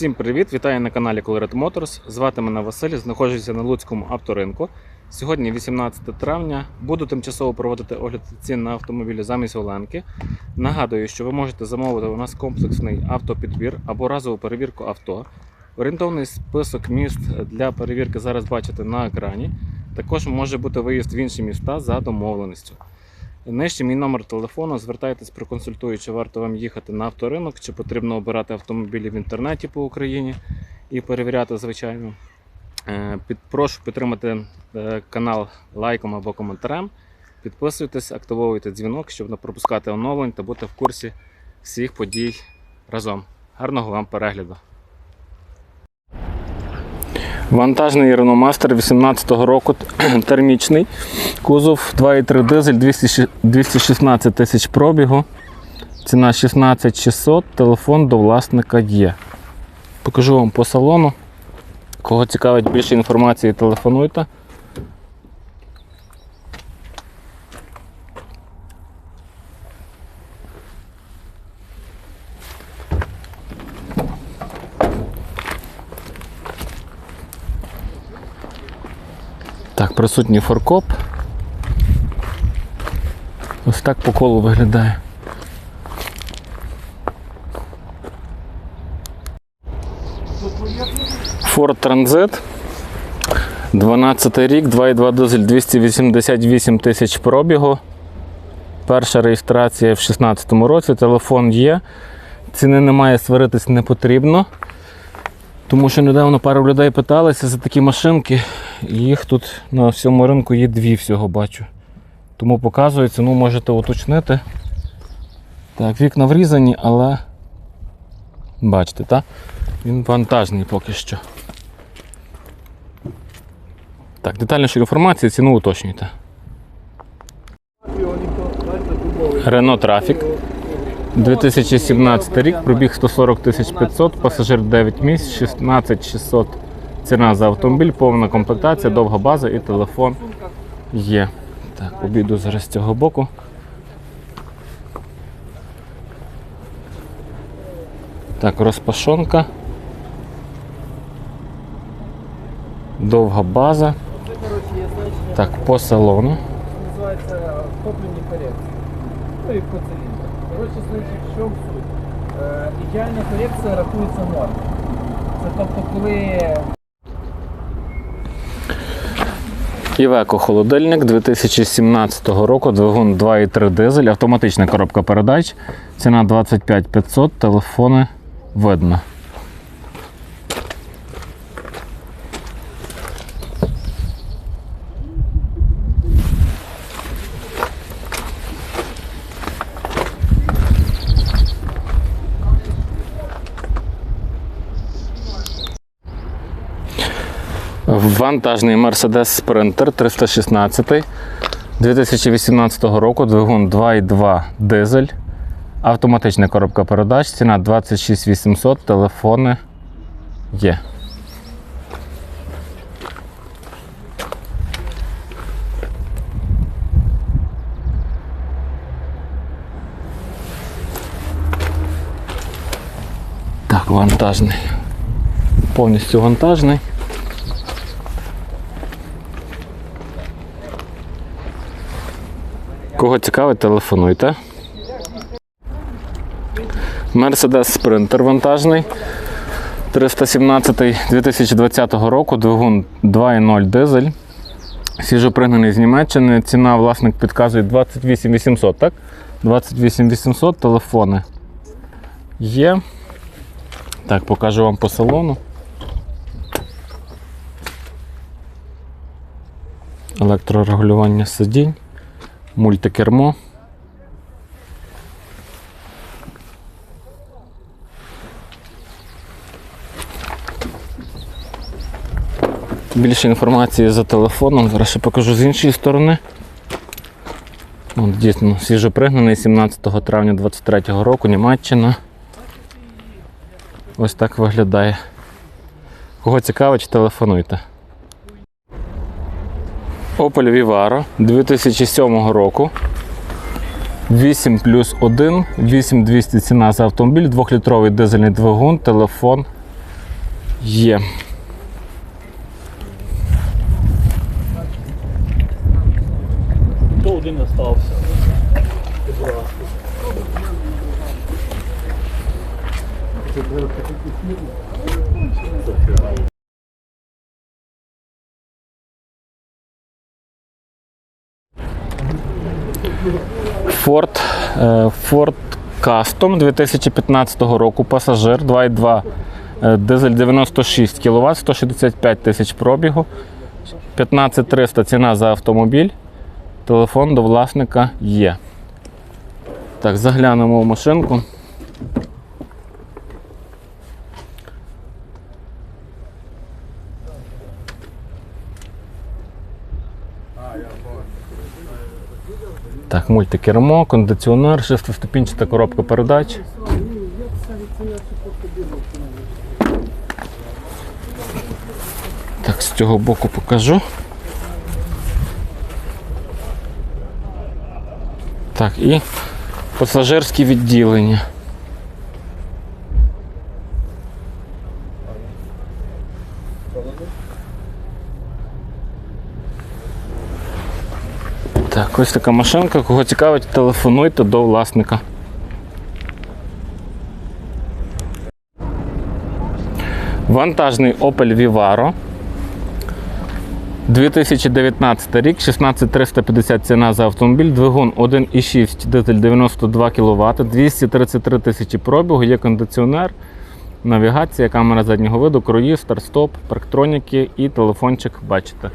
Всім привіт! Вітаю на каналі Colored Motors. Звати мене Василь, знаходжуся на Луцькому авторинку. Сьогодні 18 травня. Буду тимчасово проводити огляд цін на автомобілі замість Оленки. Нагадую, що ви можете замовити у нас комплексний автопідбір або разову перевірку авто. Орієнтовний список міст для перевірки зараз бачите на екрані. Також може бути виїзд в інші міста за домовленістю. Нижче мій номер телефону. Звертайтесь, проконсультую, чи варто вам їхати на авторинок, чи потрібно обирати автомобілі в інтернеті по Україні і перевіряти, звичайно. Е, прошу підтримати е, канал лайком або коментарем. Підписуйтесь, активовуйте дзвінок, щоб не пропускати оновлень та бути в курсі всіх подій разом. Гарного вам перегляду! Вантажний Реномастер Master 18-го року термічний. Кузов 2,3 дизель 216 тисяч пробігу. Ціна 16600, телефон до власника є. Покажу вам по салону. Кого цікавить більше інформації, телефонуйте. Так, присутній форкоп. Ось так по колу виглядає. Ford Transit. 12 рік, 2,2 дизель 288 тисяч пробігу. Перша реєстрація в 2016 році. Телефон є. Ціни немає, сваритись не потрібно. Тому що недавно пару людей питалися за такі машинки. Їх тут на всьому ринку є дві всього бачу. Тому показую, ціну можете уточнити. Так, вікна врізані, але бачите, так? Він вантажний поки що. Так, детальнішу інформацію, ціну уточнюйте. Renault Traffic. 2017 рік, пробіг 140 500, пасажир 9 місць, 16 600 ціна за автомобіль, повна комплектація, довга база і телефон є. Так, обійду зараз з цього боку. Так, розпашонка. Довга база. Так, по салону. називається топлені корекції. Ну і по циліндру. Коротше, значить, в чому суть? Е, ідеальна корекція рахується норм. Це тобто, коли Євеко холодильник 2017 року, двигун 2,3 дизель, автоматична коробка передач. Ціна 25 500, телефони видно. Вантажний Mercedes Sprinter 316 2018 року, двигун 2,2 дизель, автоматична коробка передач, ціна 26 800, телефони є. Так, вантажний. Повністю вантажний. Кого цікавить, телефонуйте. Mercedes Sprinter вантажний. 317 2020 року, двигун 2.0 дизель. Свіжопригнаний з Німеччини. Ціна власник підказує 28 800, так? 28 800 телефони є. Так, покажу вам по салону. Електрорегулювання сидінь мультикермо. Більше інформації за телефоном. Зараз ще покажу з іншої сторони. От, дійсно, свіжопригнаний 17 травня 2023 року, Німеччина. Ось так виглядає. Кого цікавить, телефонуйте. Opel Vivaro 2007 року. 8 плюс 1, 8200 ціна за автомобіль, 2-літровий дизельний двигун, телефон Є. То один остався. Ford, е, Ford Custom 2015 року, пасажир 2.2 е, дизель 96 кВт, 165 тисяч пробігу, 15300 ціна за автомобіль. Телефон до власника є. Так, заглянемо в машинку. Так, мультикермо, кондиціонер, шестиступінчата коробка передач. Так, з цього боку покажу. Так, і пасажирське відділення. Так, ось така машинка. Кого цікавить, телефонуйте до власника. Вантажний Opel Vivaro. 2019 рік, 16350 ціна за автомобіль, двигун 1,6 дизель 92 кВт, 233 тисячі пробігу, є кондиціонер, навігація, камера заднього виду, круїз, старт-стоп, парктроніки і телефончик бачите.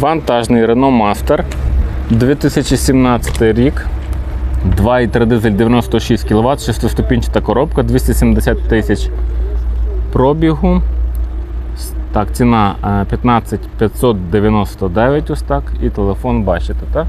Вантажний Renault Master 2017 рік. 2,3 дизель 96 кВт, 6-ступінчата коробка, 270 тисяч пробігу. Так, ціна е, 15 599 ось так. І телефон бачите, так?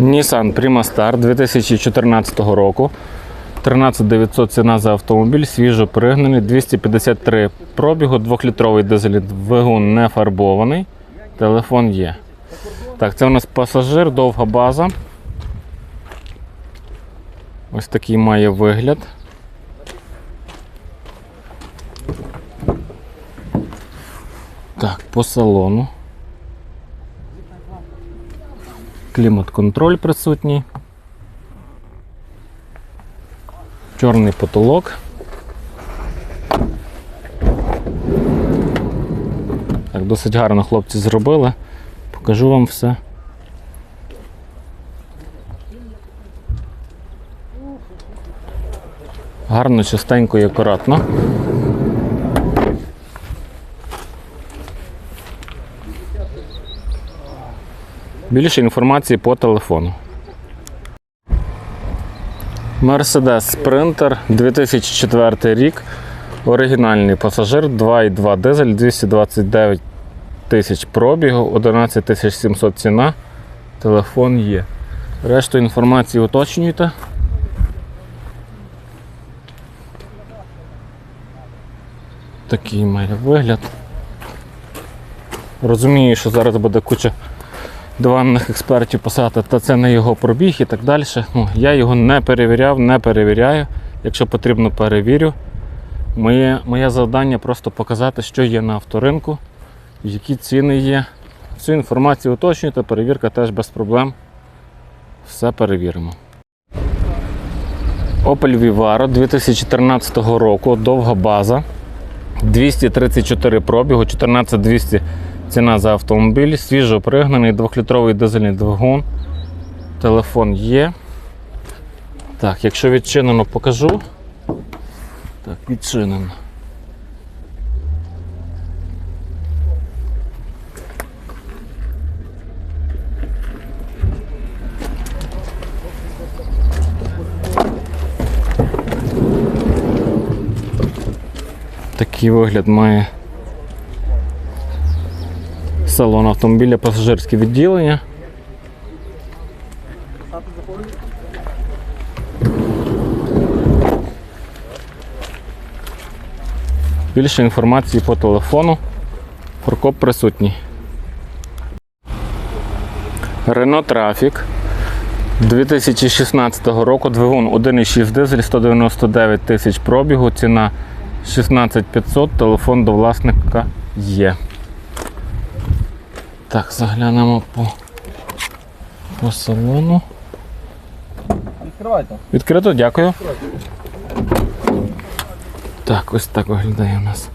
Nissan Prima Star 2014 року. 13900 ціна за автомобіль, свіжо пригнаний, 253 пробігу, 2-літровий дизель двигун не фарбований. Телефон є. Так, це у нас пасажир, довга база. Ось такий має вигляд. Так, по салону. Клімат-контроль присутній. Чорний потолок. Так, досить гарно хлопці зробили. Покажу вам все. Гарно, чистенько і акуратно. Більше інформації по телефону. Mercedes Sprinter 2004 рік. Оригінальний пасажир 2,2 дизель, 229 тисяч пробігу, 11 тисяч 700 ціна. Телефон є. Решту інформації уточнюйте. Такий має вигляд. Розумію, що зараз буде куча диванних експертів писати, та це не його пробіг і так далі. Ну, я його не перевіряв, не перевіряю. Якщо потрібно, перевірю. Моє, моє завдання просто показати, що є на авторинку, які ціни є. Всю інформацію уточнюйте, перевірка теж без проблем. Все перевіримо. Opel Vivaro 2014 року, довга база. 234 пробігу, 14200 ціна за автомобіль, свіжо пригнаний, 2-літровий дизельний двигун. Телефон є. Так, якщо відчинено, покажу. Так, відчинено. Такий вигляд має Салон автомобіля, пасажирське відділення. Більше інформації по телефону. Форкоп присутній. Renault Traffic 2016 року двигун 1,6 дизель 199 тисяч пробігу, ціна 16500, телефон до власника є. Так, заглянемо по, по салону. Відкривайте. Відкрито, дякую. Так, ось так виглядає у нас.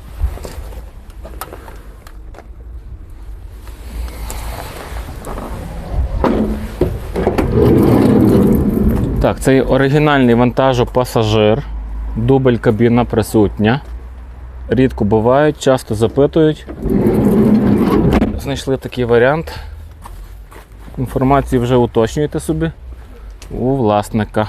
Так, це оригінальний вантажопасажир. Дубль кабіна присутня. Рідко бувають, часто запитують. Знайшли такий варіант. Інформацію вже уточнюєте собі у власника.